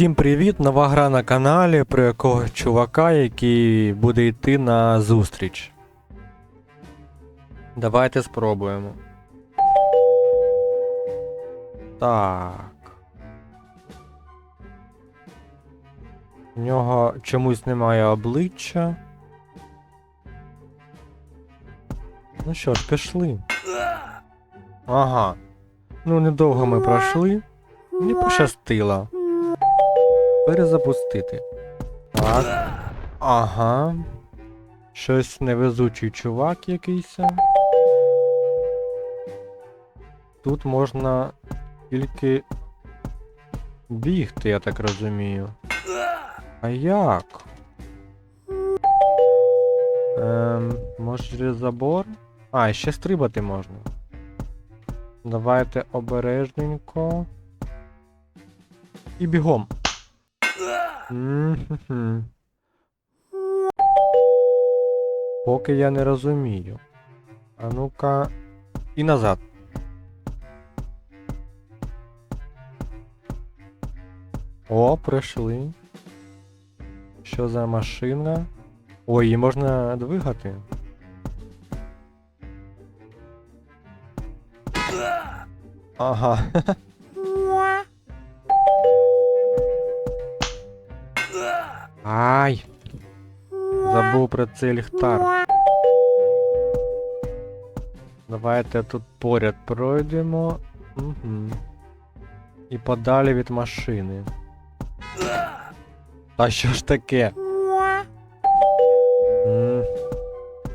Всім привіт! Нова гра на каналі про якого чувака, який буде йти на зустріч. Давайте спробуємо. Так. В нього чомусь немає обличчя. Ну що ж, пішли. Ага. Ну, недовго ми пройшли. Не пощастило. Перезапустити. Так. Ага. Щось невезучий чувак якийсь. Тут можна тільки бігти, я так розумію. А як? Ем, може через забор? А, ще стрибати можна. Давайте обережненько. І бігом. Поки я не розумію. А ну-ка. І назад. О, прийшли. Що за машина? Ой, її можна двигати. Ага. Ай. Забув про цей ліхтар. Давайте тут поряд пройдемо. Угу. І подалі від машини. Та що ж таке?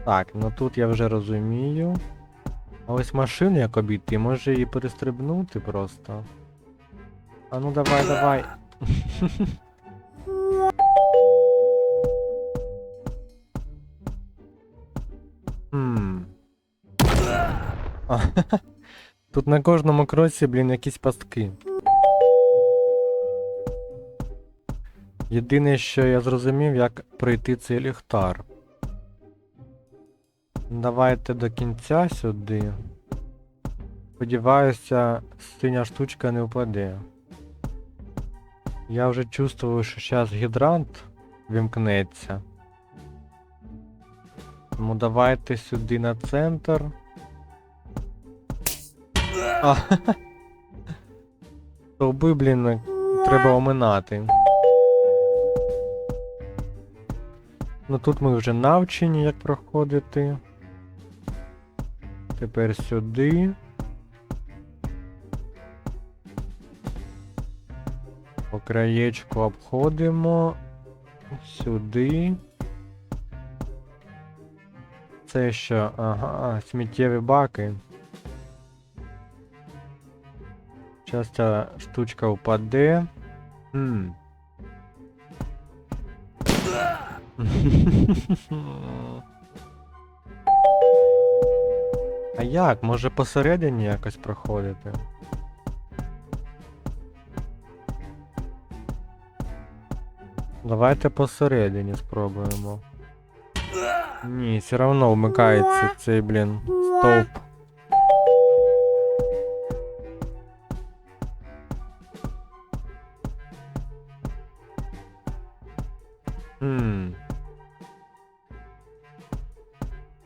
Так, ну тут я вже розумію. А ось машину як обійти, може її перестрибнути просто. А ну давай, давай. Тут на кожному кроці, блін, якісь пастки. Єдине, що я зрозумів, як пройти цей ліхтар. Давайте до кінця сюди. Сподіваюся, синя штучка не впаде. Я вже чувствую, що зараз гідрант вімкнеться. Тому давайте сюди на центр. А, Стовби, блін, треба оминати. Ну тут ми вже навчені, як проходити. Тепер сюди. По краєчку обходимо. Сюди. Це що? Ага, сміттєві баки. Зараз ця штучка впаде. Хм. А як? Може посередині якось проходити? Давайте посередині спробуємо. Ні, все равно вмикається цей, блін, стовп.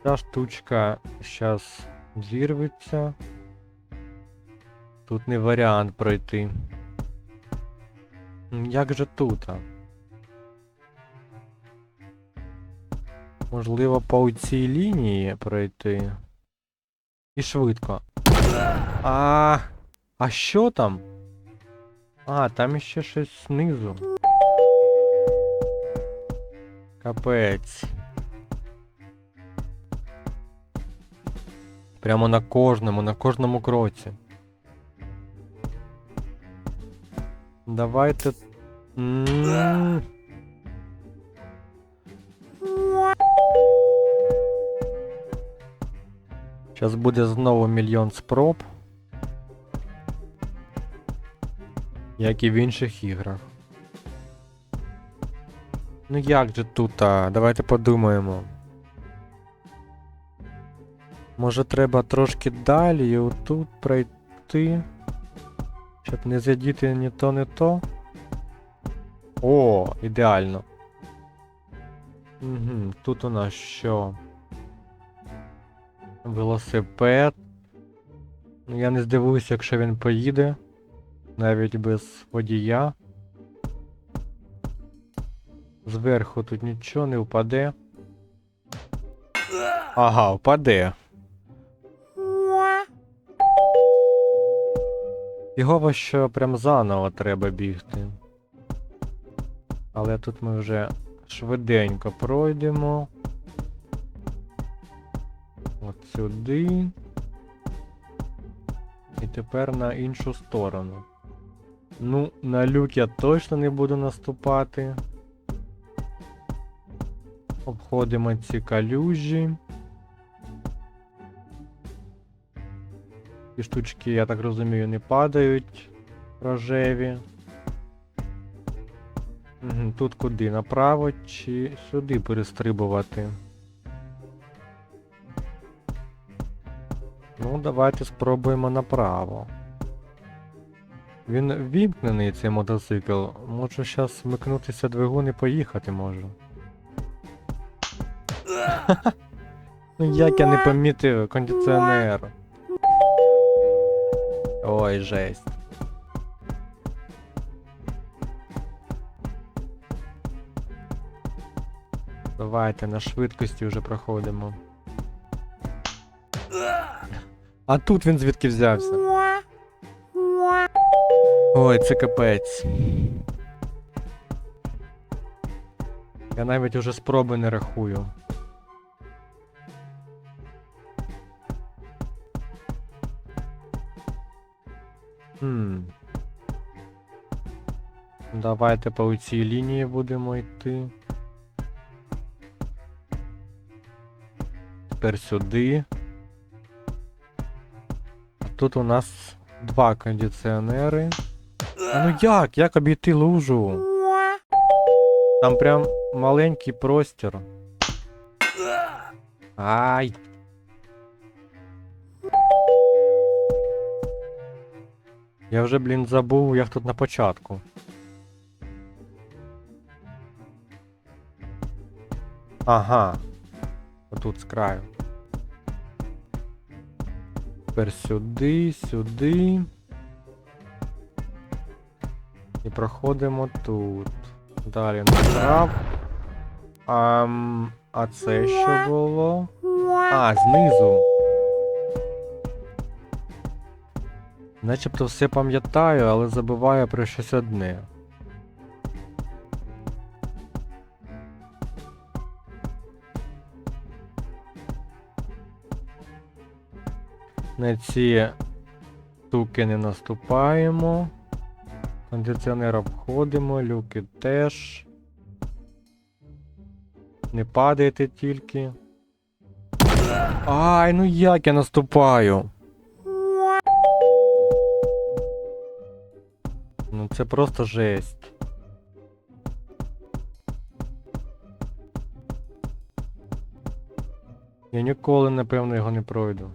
Ця штучка сейчас зірветься. Тут не варіант пройти. Як же тут? а? Можливо, по цій лінії пройти. І швидко. А, а що там? А, там ще щось знизу. Капець. Прямо на кожному, на кожному кроці. Давайте. Зараз буде знову мільйон спроб. Як і в інших іграх. Ну як же тут? а? Давайте подумаємо. Може треба трошки далі і отут пройти. Щоб не задіти ні то, ні то. О, ідеально. Угу, тут у нас що? Велосипед. Ну, я не здивуюся, якщо він поїде. Навіть без водія. Зверху тут нічого не впаде. Ага, впаде. Його що прям заново треба бігти. Але тут ми вже швиденько пройдемо. От сюди. І тепер на іншу сторону. Ну, на люк я точно не буду наступати. Обходимо ці калюжі. Ці штучки, я так розумію, не падають рожеві. Тут куди? Направо чи сюди перестрибувати? Ну, давайте спробуємо направо. Він вімкнений цей мотоцикл. Можу зараз вмикнутися двигун і поїхати можу. ну як я не помітив кондиціонер. Ой, жесть. Давайте на швидкості вже проходимо. А тут він звідки взявся? Ой, це капець. Я навіть уже спроби не рахую. Хм. Давайте по цій лінії будемо йти. Тепер сюди. Тут у нас два кондиціонери. Ну як? Як обійти лужу? Там прям маленький простір. Ай. Я вже, блін, забув, як тут на початку. Ага. Отут з краю. Тепер сюди, сюди. І проходимо тут. Далі направ. А, а це що було? А, знизу. Начебто все пам'ятаю, але забуваю про щось одне. На ці штуки не наступаємо. Кондиціонер обходимо, люки теж. Не падайте тільки. Ай, ну як я наступаю? Це просто жесть. Я ніколи, напевно, його не пройду.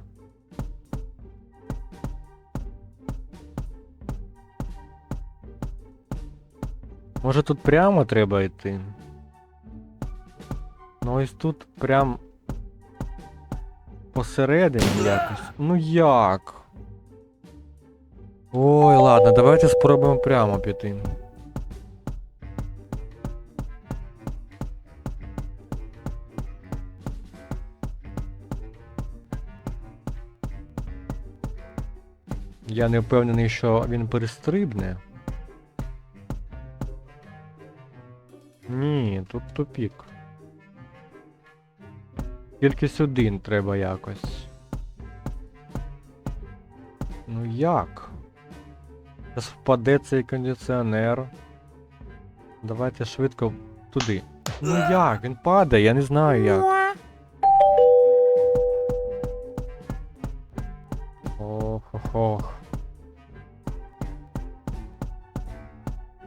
Може тут прямо треба йти? Ну ось тут прям посередині якось. Ну як? Ой, ладно, давайте спробуємо прямо піти. Я не впевнений, що він перестрибне. Ні, тут тупік. Тільки сюди треба якось. Ну як? Зараз впаде цей кондиціонер. Давайте швидко туди. Ну як? Він падає, я не знаю як. Ох, ох, ох.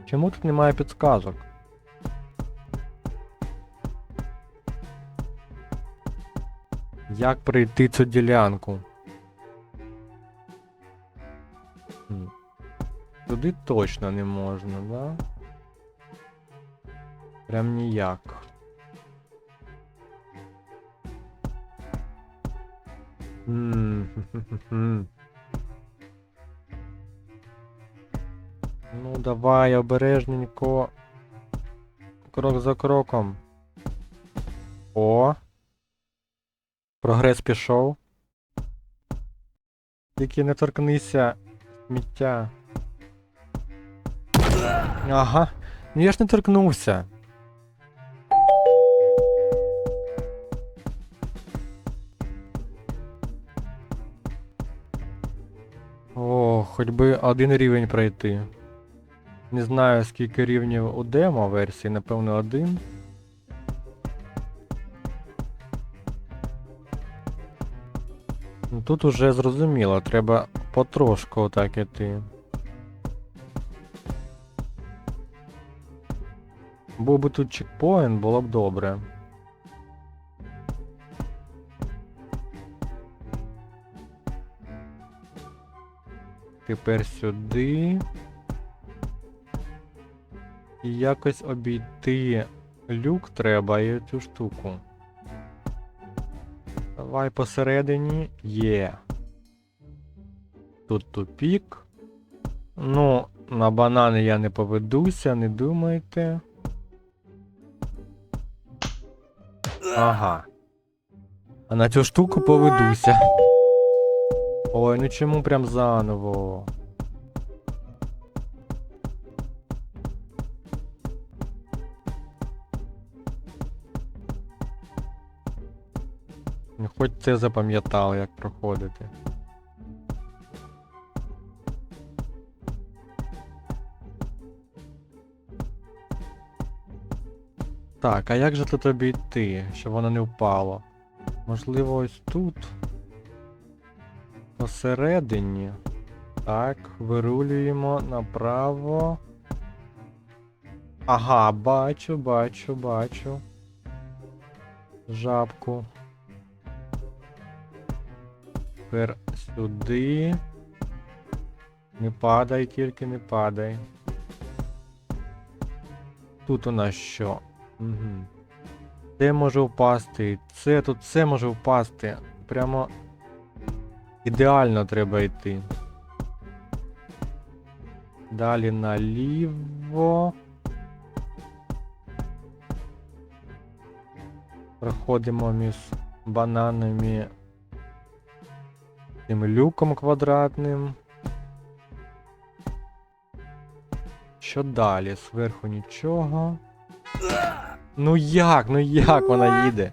Чому тут немає підсказок? Як пройти цю ділянку? Туди точно не можна, да? Прям ніяк. Ну, давай обережненько. Крок за кроком. О. Прогрес пішов. Тільки не торкнися сміття. Ага. Ну я ж не торкнувся. О, хоч би один рівень пройти. Не знаю скільки рівнів у демо версії, напевно, один. Ну, Тут уже зрозуміло, треба потрошку отак іти. Був би тут чекпоінт, було б добре. Тепер сюди. І якось обійти люк треба і цю штуку. Давай посередині. Є. Тут тупік. Ну, на банани я не поведуся, не думайте. Ага. А на цю штуку поведуся. Ой, ну чому прям заново? Ну, Хоч це запам'ятав, як проходити. Так, а як же тут обійти, щоб воно не впало? Можливо, ось тут. Посередині. Так, вирулюємо направо. Ага, бачу, бачу, бачу. Жабку. Тепер сюди. Не падай, тільки не падай. Тут у нас що? Угу. Це може впасти. Це тут все може впасти. Прямо ідеально треба йти. Далі наліво. Проходимо між бананами цим люком квадратним. Що далі? Зверху нічого. Ну як? Ну як вона їде?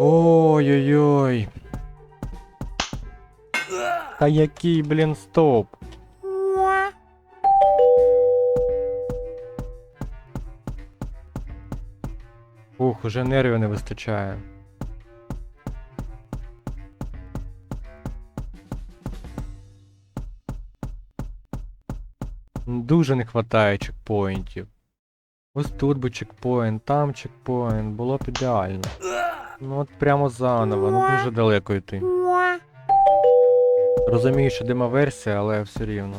Ой-ой-ой. Та який, блін, стоп? Ух, уже нервів не вистачає. Дуже не вистачає чекпоінтів. Ось тут би чекпоінт, там чекпоінт, було б ідеально. Ну от прямо заново, ну дуже далеко йти. Розумію, що демоверсія, але все рівно.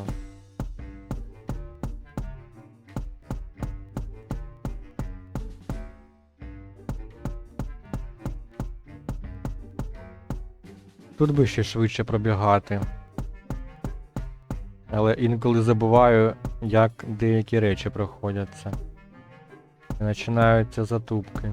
Тут би ще швидше пробігати. Але інколи забуваю, як деякі речі проходяться. І починаються затупки.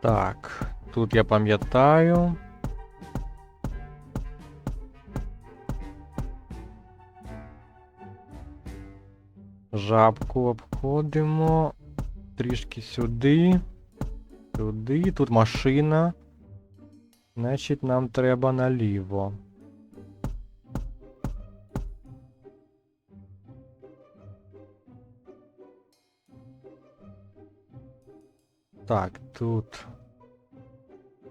Так, тут я пам'ятаю. Жабку обходимо. Трішки сюди. Сюди. Тут машина. Значить, нам треба наліво. Так, тут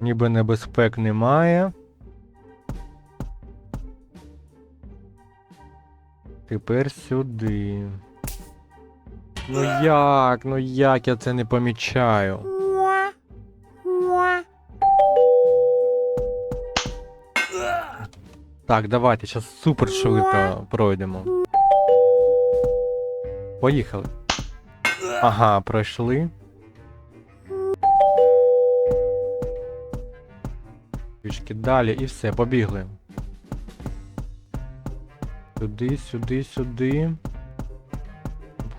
ніби небезпек немає. Тепер сюди. Ну як, ну як я це не помічаю? Так, давайте, зараз супер швидко пройдемо. Поїхали. Ага, пройшли. Трішки далі і все, побігли. Сюди, сюди, сюди.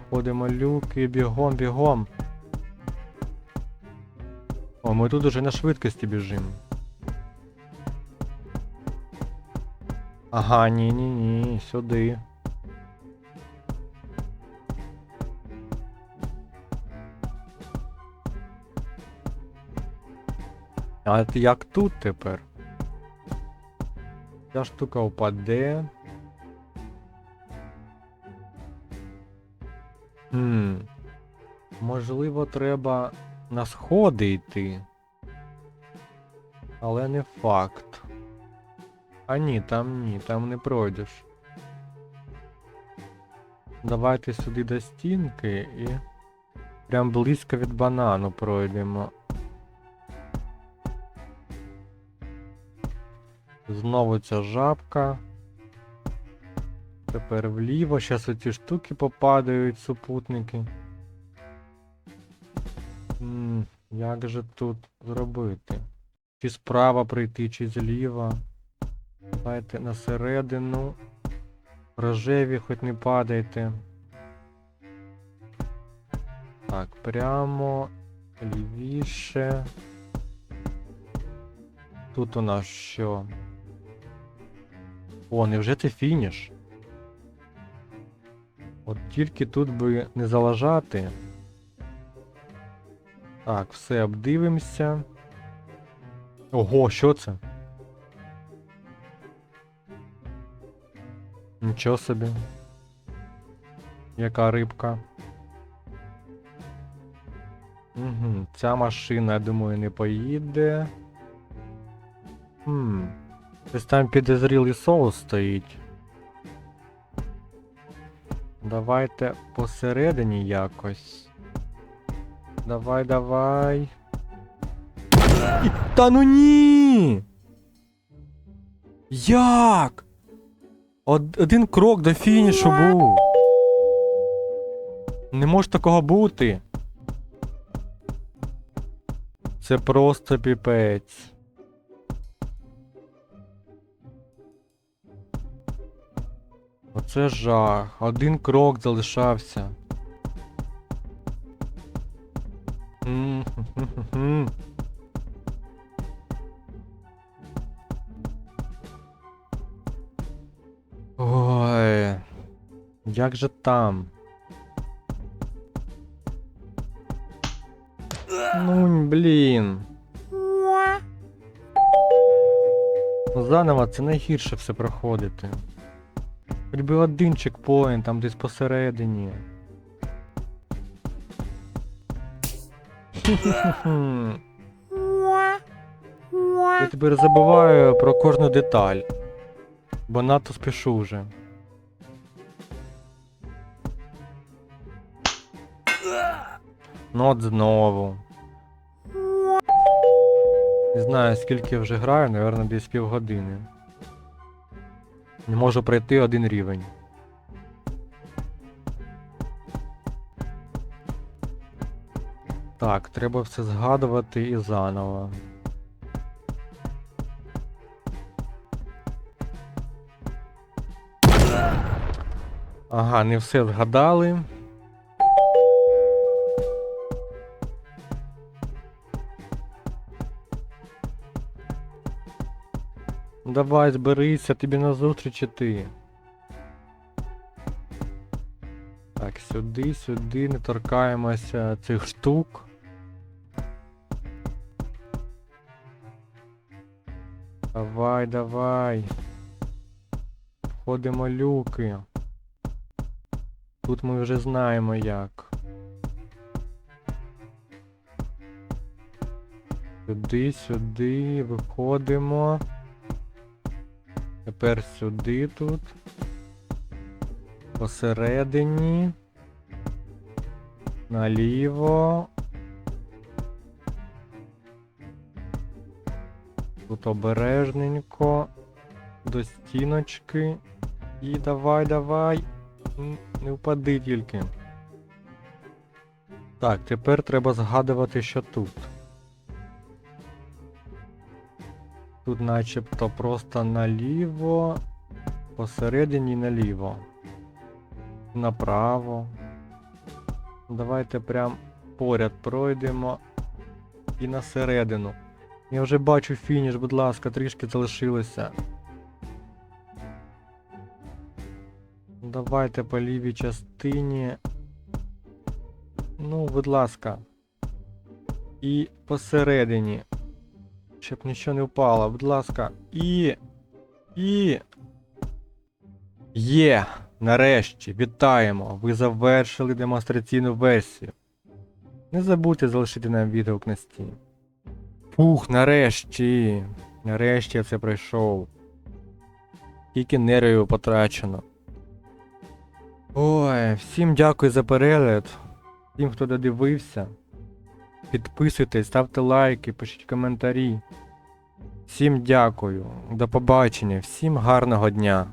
Обходимо люки, бігом, бігом. О, ми тут уже на швидкості біжимо. Ага, ні, ні, ні, сюди. А як тут тепер? Ця штука впаде. Хм. Можливо, треба на сходи йти. Але не факт. А ні, там ні, там не пройдеш. Давайте сюди до стінки і прям близько від банану пройдемо. Знову ця жабка. Тепер вліво. Зараз оці штуки попадають, супутники. М, як же тут зробити? Чи справа прийти, чи зліва. Давайте на середину. Рожеві хоч не падайте. Так, прямо лівіше. Тут у нас що? О, невже це фініш? От тільки тут би не залажати. Так, все обдивимося. Ого, що це? Нічого собі. Яка рибка. Угу, ця машина, я думаю, не поїде. Хм. Десь там підозрілий соус стоїть. Давайте посередині якось. Давай, давай. Та ну ні! Як? Од- один крок до фінішу був. Не може такого бути. Це просто піпець. Оце жах. Один крок залишався. Ой. Як же там? Ну, блін. Заново це найгірше все проходити. Хоч би один чекпоінт, там десь посередині. Я тепер забуваю про кожну деталь. Бо надто спішу вже. Ну от знову. Не знаю скільки вже граю, напевно, десь півгодини. Не можу пройти один рівень. Так, треба все згадувати і заново. Ага, не все згадали. Давай, зберися, тобі на зустріч іти. Так, сюди, сюди, не торкаємося цих штук. Давай, давай. Входимо люки. Тут ми вже знаємо як. Сюди, сюди, виходимо. Тепер сюди тут. Посередині. Наліво. Тут обережненько. До стіночки. І давай, давай. Не впади тільки. Так, тепер треба згадувати, що тут. Тут начебто просто наліво, посередині наліво. Направо. Давайте прям поряд пройдемо і на середину. Я вже бачу фініш, будь ласка, трішки залишилося. Давайте по лівій частині. Ну, будь ласка. І посередині. Щоб нічого не впало, будь ласка. І. І. Є! Нарешті, вітаємо! Ви завершили демонстраційну версію. Не забудьте залишити нам відгук на Steam. Фух, нарешті. Нарешті я це пройшов. Скільки нервів потрачено. Ой, всім дякую за перегляд. Всім, хто додивився. Підписуйтесь, ставте лайки, пишіть коментарі. Всім дякую. До побачення, всім гарного дня.